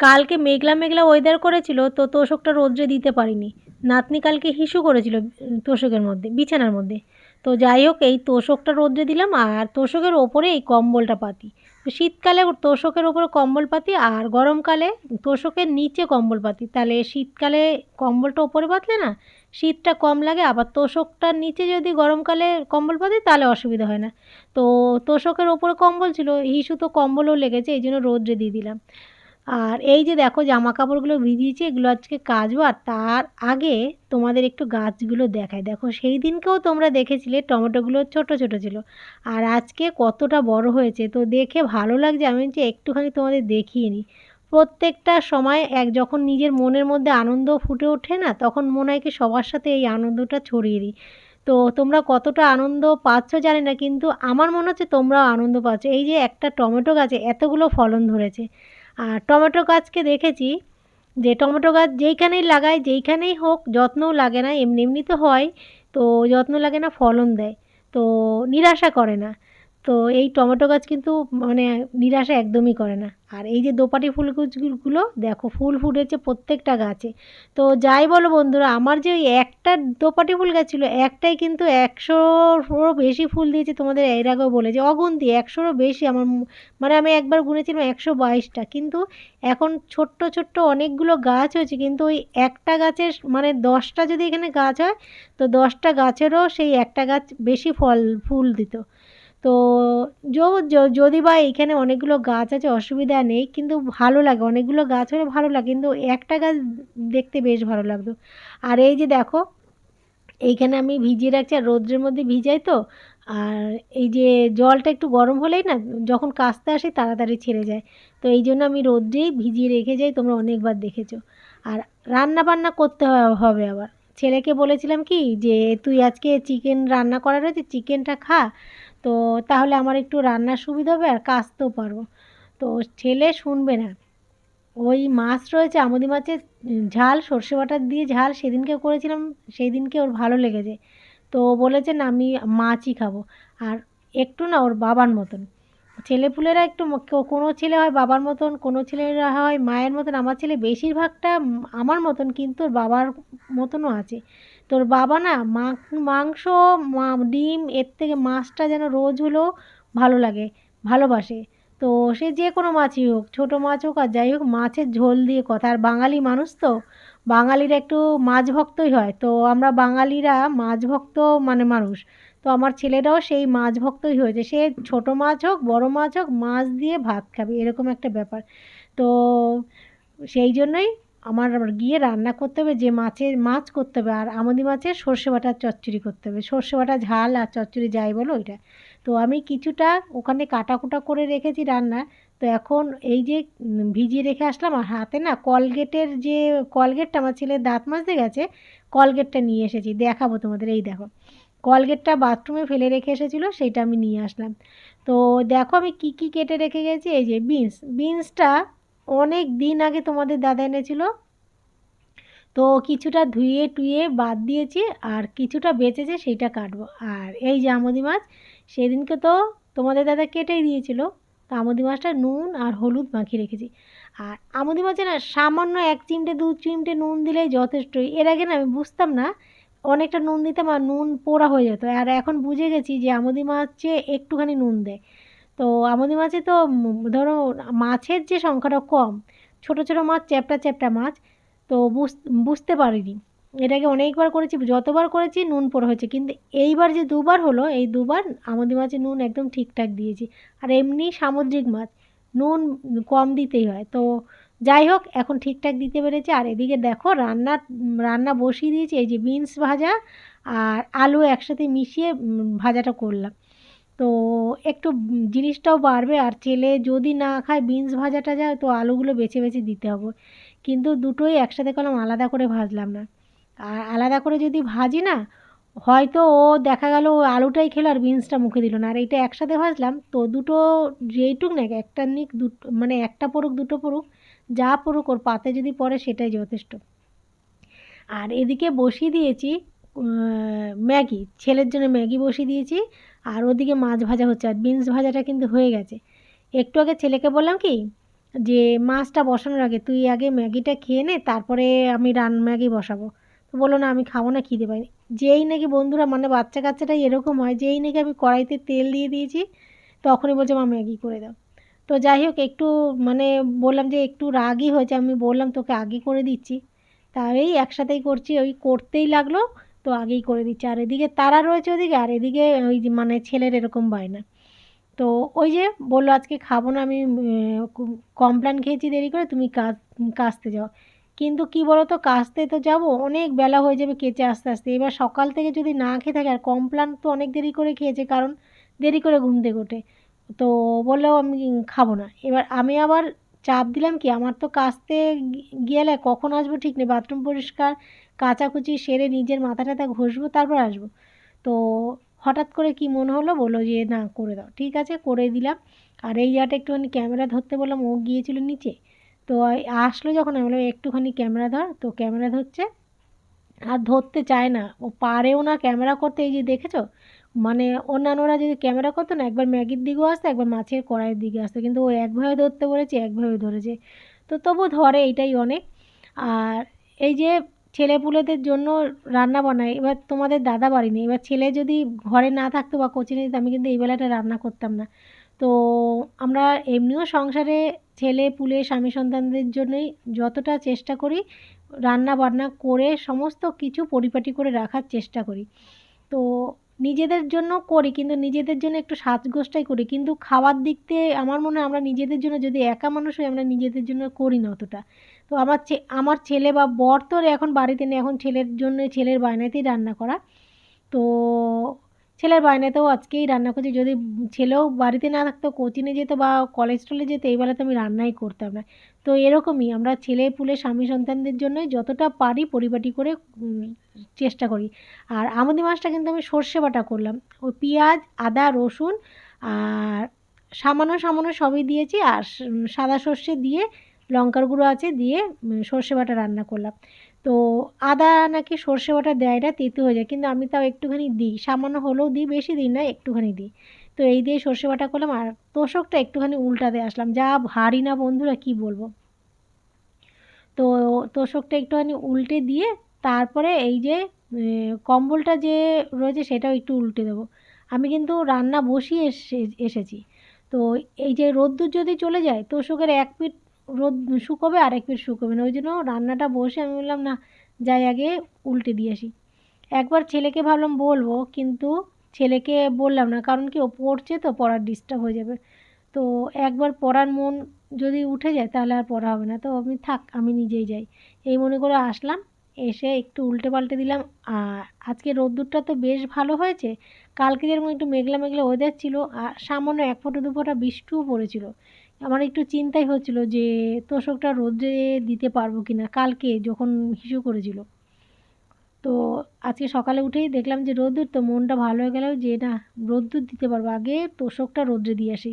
কালকে মেঘলা মেঘলা ওয়েদার করেছিল, তো তোষকটা রোদ্রে দিতে পারিনি। নাতনি কালকে হিসু করেছিল, তোষকের মধ্যে, বিছানার মধ্যে। তো যাই হোক, এই তোষকটা রোদ্রে দিলাম, আর তোষকের ওপরে এই কম্বলটা পাতি। তো শীতকালে তোষকের ওপরে কম্বল পাতি, আর গরমকালে তোষকের নিচে কম্বল পাতি। তাহলে শীতকালে কম্বলটা ওপরে পাতলে না, শীতটা কম লাগে, আবার তোষকটার নিচে যদি গরমকালে কম্বল পাতি, তাহলে অসুবিধা হয় না। তো তোষকের ওপরে কম্বল ছিল, হিসু তো কম্বলও লেগেছে, এই জন্য রোদ্রে দিয়ে দিলাম। আর এই যে দেখো জামা কাপড়গুলো ভিজিয়েছি, এগুলো আজকে কাচবো। আর তার আগে তোমাদের একটু গাছগুলো দেখাই। দেখো সেই দিনকেও তোমরা দেখেছিলে, টমেটোগুলো ছোট ছোট ছিল। আর আজকে কতটা বড় হয়েছে, তো দেখে ভালো লাগছে। আমি যে একটুখানি তোমাদের দেখিয়ে নিই। প্রত্যেকটা সময় এক যখন নিজের মনের মধ্যে আনন্দ ফুটে ওঠে না, তখন মনে হয় কি সবার সাথে এই আনন্দটা ছড়িয়ে দিই। তো তোমরা কতটা আনন্দ পাচ্ছ জানি না, কিন্তু আমার মনে হচ্ছে তোমরাও আনন্দ পাচ্ছ। এই যে একটা টমেটো গাছে এতগুলো ফলন ধরেছে। আর টমেটো গাছকে দেখেছি যে টমেটো গাছ যেইখানেই লাগায়, যেইখানেই হোক, যত্নও লাগে না, এমনি এমনি তো হয়, তো যত্ন লাগে না, ফলন দেয়, তো নিরাশা করে না। তো এই টমেটো গাছ কিন্তু মানে নিরাশা একদমই করে না। আর এই যে দোপাটি ফুল গাছগুলো, দেখো ফুল ফুটেছে প্রত্যেকটা গাছে। তো যাই বলো বন্ধুরা, আমার যে ওই একটা দোপাটি ফুল গাছ ছিল, একটাই কিন্তু একশোরও বেশি ফুল দিয়েছে তোমাদের এর আগেও বলেছে। অগুন্তি, একশোরও বেশি আমার মানে আমি একবার গুনেছিলাম একশো বাইশটা। কিন্তু এখন ছোট্ট ছোট্ট অনেকগুলো গাছ হয়েছে, কিন্তু ওই একটা গাছের মানে দশটা যদি এখানে গাছ হয়, তো দশটা গাছেরও সেই একটা গাছ বেশি ফল, ফুল দিত। তো যদি বা এইখানে অনেকগুলো গাছ আছে, অসুবিধা নেই, কিন্তু ভালো লাগে। অনেকগুলো গাছ হলে ভালো লাগে, কিন্তু একটা গাছ দেখতে বেশ ভালো লাগতো। আর এই যে দেখো, এইখানে আমি ভিজিয়ে রাখছি, আর রৌদ্রের মধ্যে ভিজাই তো, আর এই যে জলটা একটু গরম হলেই না, যখন কাচতে আসে তাড়াতাড়ি ছেড়ে যায়। তো এই জন্য আমি রৌদ্রেই ভিজিয়ে রেখে যাই, তোমরা অনেকবার দেখেছ। আর রান্না বান্না করতে হবে আবার। ছেলেকে বলেছিলাম কি, যে তুই আজকে চিকেন রান্না করা রয়েছে চিকেনটা খা। তো তাহলে আমার একটু রান্নার সুবিধা হবে আর কাচতেও পারব। তো ছেলে শুনবে না। ওই মাছ রয়েছে, আমুদি মাছের ঝাল, সর্ষে বাটা দিয়ে ঝাল সেদিনকে করেছিলাম সেই দিনকে ওর ভালো লেগেছে। তো বলেছে না, আমি মাছই খাব। আর একটু না ওর বাবার মতন। ছেলেপুলেরা একটু কোনো ছেলে হয় বাবার মতন, কোনো ছেলেরা হয় মায়ের মতন। আমার ছেলে বেশিরভাগটা আমার মতন, কিন্তু ওর বাবার মতনও আছে। তোর বাবা না মাংস ডিম, এর থেকে মাছটা যেন রোজ হলেও ভালো লাগে, ভালোবাসে। তো সে যে কোনো মাছই হোক, ছোটো মাছ হোক আর যাই হোক, মাছের ঝোল দিয়ে কথা। আর বাঙালি মানুষ তো, বাঙালিরা একটু মাছ ভক্তই হয়। তো আমরা বাঙালিরা মাছ ভক্ত মানে মানুষ। তো আমার ছেলেরাও সেই মাছ ভক্তই হয়েছে। সে ছোটো মাছ হোক, বড় মাছ হোক, মাছ দিয়ে ভাত খাবে, এরকম একটা ব্যাপার। তো সেই জন্যই আমার গিয়ে রান্না করতে হবে, যে মাছের মাছ করতে হবে, আর আমাদি মাছের সর্ষে বাটার চচ্চড়ি করতে হবে। সর্ষে বাটা ঝাল আর চচ্চড়ি যাই বলো ওইটা। তো আমি কিছুটা ওখানে কাটাকুটা করে রেখেছি রান্না। তো এখন এই যে ভিজিয়ে রেখে আসলাম, আর হাতে না কলগেটের যে, কলগেটটা আমার ছেলে দাঁত মাজতে গেছে, কলগেটটা নিয়ে এসেছি। দেখাবো তোমাদের, এই দেখো। কলগেটটা বাথরুমে ফেলে রেখে এসেছিল, সেইটা আমি নিয়ে আসলাম। তো দেখো আমি কি কি কেটে রেখে গেছি, এই যে বিনস। বিনসটা অনেক দিন আগে তোমাদের দাদা এনেছিল। তো কিছুটা ধুয়ে টুয়ে বাদ দিয়েছি আর কিছুটা বেঁচেছে সেইটা কাটবো। আর এই যে আমদি মাছ, সেদিনকে তো তোমাদের দাদা কেটেই দিয়েছিল। তো আমদি মাছটা নুন আর হলুদ মাখিয়ে রেখেছি। আর আমদি মাছে না সামান্য এক চিমটে, দু চিমটে নুন দিলেই যথেষ্ট এর আগে না আমি বুঝতাম না, অনেকটা নুন দিতাম আর নুন পোড়া হয়ে যেত। আর এখন বুঝে গেছি যে আমদি মাছে একটুখানি নুন দেয়। তো আমদি মাছে তো ধরো মাছের যে সংখ্যাটা কম, ছোট ছোট মাছ, চ্যাপটা চ্যাপটা মাছ, তো বুঝ- বুঝতে পারিনি। এটাকে অনেকবার করেছি, যতবার করেছি নুন পড়ে হয়েছে, কিন্তু এইবার যে দুবার হলো, এই দুবার আমাদের মাছে নুন একদম ঠিকঠাক দিয়েছি। আর এমনি সামুদ্রিক মাছ, নুন কম দিতেই হয়। তো যাই হোক, এখন ঠিকঠাক দিতে পেরেছি। আর এদিকে দেখো, রান্না রান্না বসিয়ে দিয়েছি, এই যে বিনস ভাজা আর আলু একসাথে মিশিয়ে ভাজাটা করলাম। তো একটু জিনিসটাও বাড়বে। আর ছেলে যদি না খায় বিনস ভাজা টাজা তো আলুগুলো বেছে বেছে দিতে হবে। কিন্তু দুটোই একসাথে করলাম, আলাদা করে ভাজলাম না। আর আলাদা করে যদি ভাজি না, হয়তো ও দেখা গেল আলুটাই খেলো আর বিনসটা মুখে দিল না। আর এইটা একসাথে ভাজলাম, তো দুটো যেইটুক না, একটা নিক, দুটো মানে একটা পড়ুক, দুটো পড়ুক, যা পড়ুক, ওর পাতে যদি পড়ে, সেটাই যথেষ্ট। আর এদিকে বসিয়ে দিয়েছি ম্যাগি, ছেলের জন্য ম্যাগি বসিয়ে দিয়েছি। আর ওদিকে মাছ ভাজা হচ্ছে আর বিনস ভাজাটা কিন্তু হয়ে গেছে। একটু আগে ছেলেকে বললাম কি, যে মাছটা বসানোর আগে তুই আগে ম্যাগিটা খেয়ে নে, তারপরে আমি রান ম্যাগি বসাবো। তো বলল, না, আমি খাব না, খিদে পাইনি যেই নাকি বন্ধুরা মানে বাচ্চা কাচ্চাটাই এরকম হয়, যেই নাকি আমি কড়াইতে তেল দিয়ে দিয়েছি, তখনই বলছে, মা, ম্যাগি করে দাও। তো যাই হোক, একটু মানে বললাম যে একটু রাগই হয়েছে, আমি বললাম, তোকে আগে করে দিচ্ছি। তা এই একসাথেই করছি, ওই করতেই লাগল তো আগেই করে দিচ্ছে। আর এদিকে তারা রয়েছে ওদিকে, আর এদিকে ওই মানে ছেলের এরকম বায়না। তো ওই যে বলল, আজকে খাব না, আমি কমপ্ল্যান খেয়েছি, দেরি করে তুমি কাচতে যাও। কিন্তু কি বলো তো কাচতে তো যাব, অনেক বেলা হয়ে যাবে কেচে আস্তে আস্তে। এবার সকাল থেকে যদি না খেয়ে থাকে, আর কমপ্ল্যান তো অনেক দেরি করে খেয়েছে, কারণ দেরি করে ঘুম থেকে ওঠে। তো বলল, আমি খাব না। এবার আমি আবার চাপ দিলাম কি, আমার তো কাচতে গেলে কখন আসব ঠিক নেই, বাথরুম পরিষ্কার কাচাকুচি সেরে নিজের মাথা টাথা ঘষবো, তারপর আসব। তো হঠাৎ করে কি মনে হলো? বলল যে, না, করে দাও। ঠিক আছে, করে দিলাম। আর এই জায়গাটা একটুখানি ক্যামেরা ধরতে বললাম, ও গিয়েছিল নিচে। তো আসলো যখন, আমি বললাম, একটুখানি ক্যামেরা ধর। তো ক্যামেরা ধরছে। আর ধরতে চায় না। ও পারেও না ক্যামেরা করতে। এই যে দেখেছ? মানে অন্যান্যরা যদি ক্যামেরা করতো না, একবার ম্যাগির দিকেও আসতো, একবার মাছের কড়াইয়ের দিকে আসতো। কিন্তু ও একভাবে ধরতে বলেছে একভাবে ধরেছে। তো তবু ধরে এটাই অনেক। আর এই যে ছেলেপুলেদের জন্য রান্না বানাই। এবার তোমাদের দাদা বাড়ি নেই। এবার ছেলে যদি ঘরে না থাকতো বা কোচিংয়ে যেত, আমি কিন্তু এই বেলাটা রান্না করতাম না। তো আমরা এমনিও সংসারে ছেলে, পুলে, স্বামী সন্তানদের জন্যই যতটা চেষ্টা করি রান্না বান্না করে সমস্ত কিছু পরিপাটি করে রাখার চেষ্টা করি। তো নিজেদের জন্য করি, কিন্তু নিজেদের জন্য একটু সাজগোজটাই করি। কিন্তু খাওয়ার দিক থেকে আমার মনে হয় আমরা নিজেদের জন্য যদি একা মানুষ হই, আমরা নিজেদের জন্য করি না অতটা। তো আমার আমার ছেলে বা বর তো এখন বাড়িতে নেই, এখন ছেলের জন্য ছেলের বায়নাতেই রান্না করা। তো ছেলের বায়নাতেও আজকেই রান্না করছি। যদি ছেলেও বাড়িতে না থাকতো কোচিংয়ে যেত বা কলেজ টলেজ যেত, এই বেলাতে আমি রান্নাই করতাম না। তো এরকমই আমরা ছেলে পুলে স্বামী সন্তানদের জন্যই যতটা পারি পরিপাটি করে চেষ্টা করি। আর আমুদি মাছটা কিন্তু আমি সর্ষে বাটা করলাম। ওই পেঁয়াজ, আদা, রসুন আর সামান্য সামান্য সবই দিয়েছি। আর সাদা সর্ষে দিয়ে লঙ্কার গুঁড়ো আছে দিয়ে সর্ষে বাটা রান্না করলাম। তো আদা নাকি সর্ষে বাটা দেয় না তেতো হয়ে যায়, কিন্তু আমি তাও একটুখানি দিই। সামান্য হলেও দিই, বেশি দিই না, একটুখানি দিই। তো এই দিয়ে সর্ষে বাটা করলাম আর তোষকটা একটুখানি উল্টাতে আসলাম। যা ভারী না বন্ধুরা, কি বলব? তো তোষকটা একটুখানি উল্টে দিয়ে তারপরে এই যে কম্বলটা যে রয়েছে সেটাও একটু উল্টে দেবো। আমি কিন্তু রান্না বসিয়ে এসে, এসেছি। তো এই যে রোদ্দুর যদি চলে যায়, তোষকের এক পিঠ রোদ শুকোবে আর এক শুকোবে না। ওই জন্য রান্নাটা বসে আমি বললাম, না, যাই আগে উল্টে দিয়ে আসি। একবার ছেলেকে ভাবলাম বলব, কিন্তু ছেলেকে বললাম না, কারণ কি ও পড়ছে তো, পড়ার ডিস্টার্ব হয়ে যাবে। তো একবার পড়ার মন যদি উঠে যায়, তাহলে আর পড়া হবে না। তো আমি থাক, আমি নিজেই যাই। এই মনে করে আসলাম, এসে একটু উল্টে পাল্টে দিলাম। আর আজকে রোদ্দুরটা তো বেশ ভালো হয়েছে। কালকে যেরকম একটু মেঘলা মেঘলা ওয়েদার ছিল, আর সামান্য এক ফোঁটা, দু ফোঁটা বৃষ্টিও পড়েছিল। আমার একটু চিন্তাই হচ্ছিল যে তোষকটা রোদ্রে দিতে পারব কি না কালকে যখন হিসু করেছিল। তো আজকে সকালে উঠেই দেখলাম যে রোদ্দুর তো মনটা ভালো হয়ে গেল যে না, রোদ্দুর দিতে পারব, আগে তোষকটা রোদ্রে দিয়ে আসি।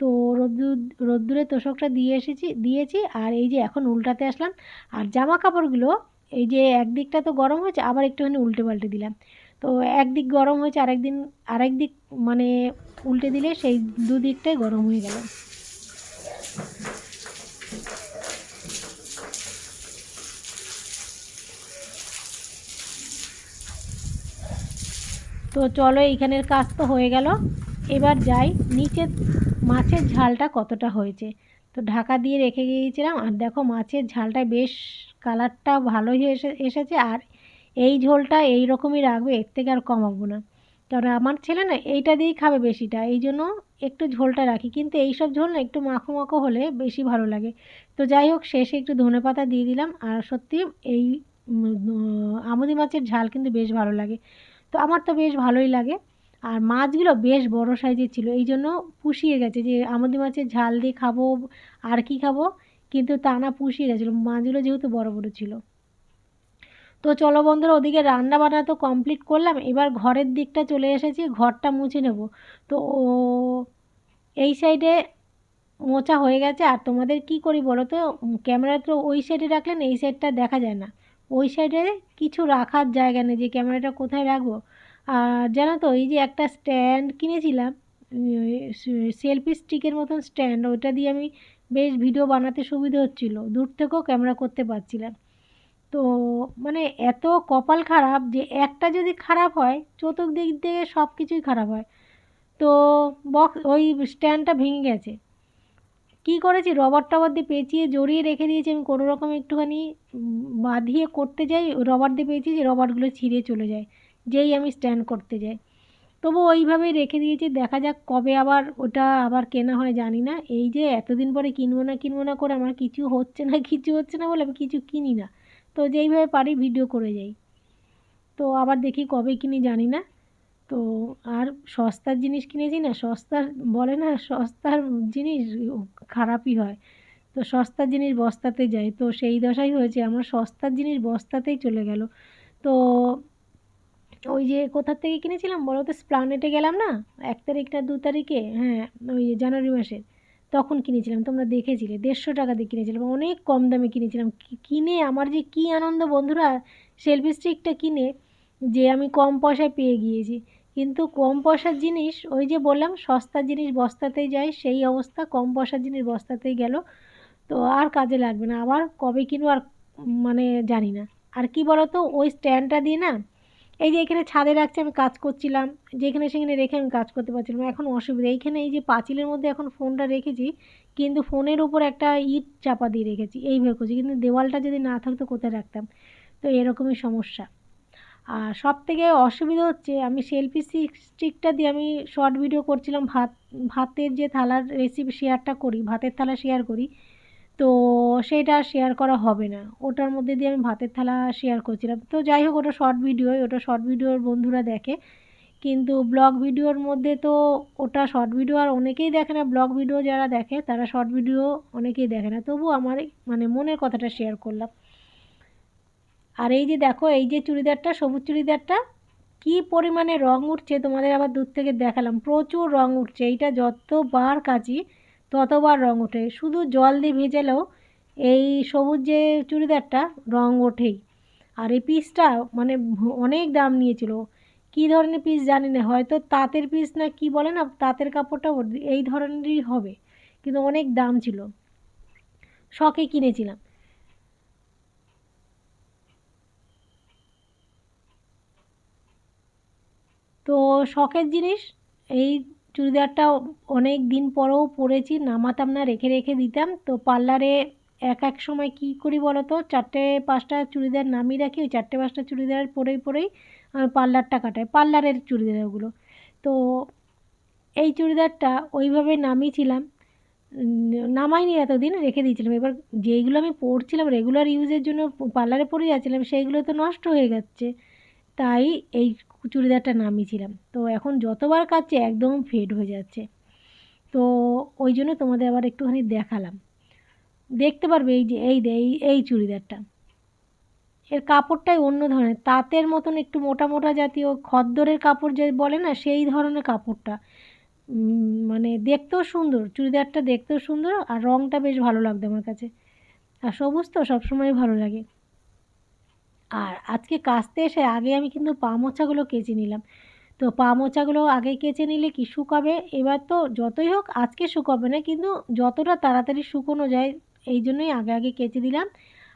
তো রোদ্দুর, রোদ্দুরে তোষকটা দিয়ে এসেছি, দিয়েছি আর এই যে এখন উল্টাতে আসলাম আর জামা কাপড়গুলো এই যে একদিকটা তো গরম হয়েছে, আবার একটুখানি উল্টে পাল্টে দিলাম। তো একদিক গরম হয়েছে আরেক দিন আরেক দিক মানে উল্টে দিলে সেই দুদিকটাই গরম হয়ে গেল। তো চলো এইখানের কাজ তো হয়ে গেল। এবার যাই নিচে মাছের ঝালটা কতটা হয়েছে। তো ঢাকা দিয়ে রেখে গিয়েছিলাম আর দেখো মাছের ঝালটা বেশ কালারটা ভালোই এসে, এসেছে আর এই ঝোলটা এই রকমই রাখবে, এর থেকে আর কমাবো না। কারণ আমার ছেলে না এইটা দিয়েই খাবে বেশিটা এই জন্য একটু ঝোলটা রাখি। কিন্তু এই সব ঝোল না একটু মাখো মাখো হলে বেশি ভালো লাগে। তো যাই হোক, শেষে একটু ধনে পাতা দিয়ে দিলাম। আর সত্যি এই আমুদি মাছের ঝাল কিন্তু বেশ ভালো লাগে। তো আমার তো বেশ ভালোই লাগে। আর মাছগুলো বেশ বড় সাইজের ছিল। এই জন্য পুষিয়ে গেছে যে আমুদি মাছের ঝাল দিয়ে খাব, আর কি খাব? কিন্তু তা না পুষিয়ে গেছিল। মাছগুলো যেহেতু বড় বড় ছিল। তো চলো বন্ধুরা, ওদিকে রান্না বান্না তো কমপ্লিট করলাম। এবার ঘরের দিকটা চলে এসেছি, ঘরটা মুছে নেব। তো এই সাইডে মোচা হয়ে গেছে। আর তোমাদের কি করি বলো তো? ক্যামেরা তো ওই সাইডে রাখলেন এই সাইডটা দেখা যায় না। ওই সাইডে কিছু রাখার জায়গা নেই, যে ক্যামেরাটা কোথায় রাখব? আর জানো তো, এই যে একটা স্ট্যান্ড কিনেছিলাম সেলফি স্টিকের মতন স্ট্যান্ড ওইটা দিয়ে আমি বেশ ভিডিও বানাতে সুবিধে হচ্ছিল। দূর থেকেও ক্যামেরা করতে পারছিলাম। তো মানে এত কপাল খারাপ যে একটা যদি খারাপ হয়, চতুর্দিক থেকে সব কিছুই খারাপ হয়। তো বক্স ওই স্ট্যান্ডটা ভেঙে গেছে। কী করেছি? রবার টবার দিয়ে পেঁচিয়ে জড়িয়ে রেখে দিয়েছি আমি কোনো রকম একটুখানি বাঁধিয়ে করতে যাই রবার দিয়ে পেয়েছি যে রবারগুলো ছিঁড়ে চলে যায়, যেই আমি স্ট্যান্ড করতে যাই। তবু ওইভাবেই রেখে দিয়েছি, দেখা যাক কবে আবার ওটা আবার কেনা হয়, জানি না। এই যে এতদিন পরে কিনবো না কিনবো না করে আমার কিছু হচ্ছে না, কিছু হচ্ছে না বলে আমি কিছু কিনি না। তো যেইভাবে পারি ভিডিও করে যাই। তো আবার দেখি কবে কিনি জানি না। তো আর সস্তার জিনিস কিনেছি না, সস্তার বলে না, সস্তার জিনিস খারাপই হয়। তো সস্তার জিনিস বস্তাতে যায় তো সেই দশাই হয়েছে আমার সস্তার জিনিস বস্তাতেই চলে গেল। তো ওই যে কোথার থেকে কিনেছিলাম বলো তো, স্প্লানেটে গেলাম না? এক তারিখ না দু তারিখে হ্যাঁ ওই জানুয়ারি মাসের। তখন কিনেছিলাম, তোমরা দেখেছিলে, দেড়শো টাকা দিয়ে কিনেছিলাম অনেক কম দামে কিনেছিলাম। কিনে আমার যে কী আনন্দ বন্ধুরা সেলফি স্টিকটা কিনে যে আমি কম পয়সায় পেয়ে গিয়েছি। কিন্তু কম পয়সার জিনিস, ওই যে বললাম সস্তার জিনিস বস্তাতেই যায়, সেই অবস্থা, কম পয়সার জিনিস বস্তাতেই গেল। তো আর কাজে লাগবে না, আবার কবে কিনবো আর মানে জানি না। আর কি বলো তো ওই স্ট্যান্ডটা দিয়ে না এই যে এখানে ছাদে রাখছি আমি কাজ করছিলাম, যেখানে সেখানে রেখে আমি কাজ করতে পারছিলাম এখন অসুবিধা। এইখানে এই যে পাঁচিলের মধ্যে এখন ফোনটা রেখেছি, কিন্তু ফোনের উপর একটা ইট চাপা দিয়ে রেখেছি এইভাবে করছি, কিন্তু দেওয়ালটা যদি না থাকতো কোথায় রাখতাম? তো এরকমই সমস্যা। আর সব থেকে অসুবিধা হচ্ছে, আমি সেলফি স্টিকটা দিয়ে আমি শর্ট ভিডিও করছিলাম, ভাত, ভাতের যে থালার রেসিপি শেয়ারটা করি, ভাতের থালা শেয়ার করি তো সেটা শেয়ার করা হবে না। ওটার মধ্যে দিয়ে আমি ভাতের থালা শেয়ার করছিলাম। তো যাই হোক, ওটা শর্ট ভিডিও ওটা শর্ট ভিডিওর বন্ধুরা দেখে। কিন্তু ব্লগ ভিডিওর মধ্যে তো ওটা শর্ট ভিডিও আর অনেকেই দেখে না। ব্লগ ভিডিও যারা দেখে, তারা শর্ট ভিডিও অনেকেই দেখে না। তবু আমার মানে মনের কথাটা শেয়ার করলাম। আর এই যে দেখো, এই যে চুড়িদারটা, সবুজ চুড়িদারটা, কি পরিমাণে রং উঠছে তোমাদের আবার দূর থেকে দেখালাম। প্রচুর রং উঠছে। এইটা যতবার কাচি ততবার রং ওঠে। শুধু জল দিয়ে ভেজালেও এই সবুজ যে চুড়িদারটা, রং ওঠেই। আর এই পিসটা মানে অনেক দাম নিয়েছিল। কী ধরনের পিস জানি না, হয়তো তাঁতের পিস না কি বলে না, তাঁতের কাপড়টা এই ধরনেরই হবে। কিন্তু অনেক দাম ছিল। শখে কিনেছিলাম। তো শখের জিনিস এই চুড়িদারটা অনেক দিন পরেও পরেছি, নামাতাম না, রেখে রেখে দিতাম। তো পার্লারে এক এক সময় কী করি বলো তো চারটে পাঁচটা চুড়িদার নামিয়ে রাখি, ওই চারটে পাঁচটা চুড়িদার পরেই পরেই আমি পার্লারটা কাটাই, পার্লারের চুড়িদারগুলো। তো এই চুড়িদারটা ওইভাবে নামিয়েছিলাম। নামাইনি এতদিন, রেখে দিয়েছিলাম। এবার যেইগুলো আমি পরছিলাম রেগুলার ইউজের জন্য পার্লারে পরে যাচ্ছিলাম, সেইগুলো তো নষ্ট হয়ে যাচ্ছে। তাই এই চুড়িদারটা নামিয়েছিলাম। তো এখন যতবার কাচ্ছে একদম ফেড হয়ে যাচ্ছে। তো ওই জন্য তোমাদের আবার একটুখানি দেখালাম। দেখতে পারবে এই যে, এই এই এই চুড়িদারটা। এর কাপড়টাই অন্য ধরনের। তাঁতের মতন একটু মোটা মোটা জাতীয়, খদ্দরের কাপড় যে বলে না, সেই ধরনের কাপড়টা। মানে দেখতেও সুন্দর, চুড়িদারটা দেখতেও সুন্দর আর রঙটা বেশ ভালো লাগতো আমার কাছে। আর সবুজ তো সবসময় ভালো লাগে। আর আজকে কাচতে এসে আগে আমি কিন্তু পা মোছাগুলো কেচে নিলাম। তো পা মোছাগুলো আগে কেচে নিলে কি শুকাবে? এবার তো যতই হোক আজকে শুকাবে না কিন্তু যতটা তাড়াতাড়ি শুকোনো যায় এই জন্যই আগে আগে কেচে দিলাম।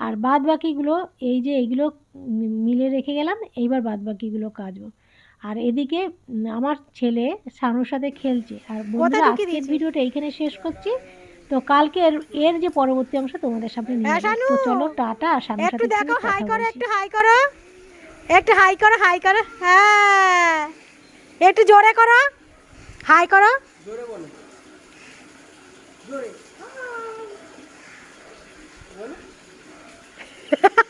আর বাদ বাকিগুলো এই যে এইগুলো মিলে রেখে গেলাম এইবার বাদ বাকিগুলো কাচবো। আর এদিকে আমার ছেলে সানুর সাথে খেলছে। আর বন্ধুরা আজকের ভিডিওটা এইখানে শেষ করছি। তো কালকে এর যে পরবর্তী অংশ তোমাদের সামনে নিয়ে হ্যাঁ, তো চলো টাটা আর সামনে একটু দেখো হাই করো একটু হাই করো। একটু হাই করো হাই করো হ্যাঁ। একটু জোরে করো হাই করো। জোরে বলো। জোরে।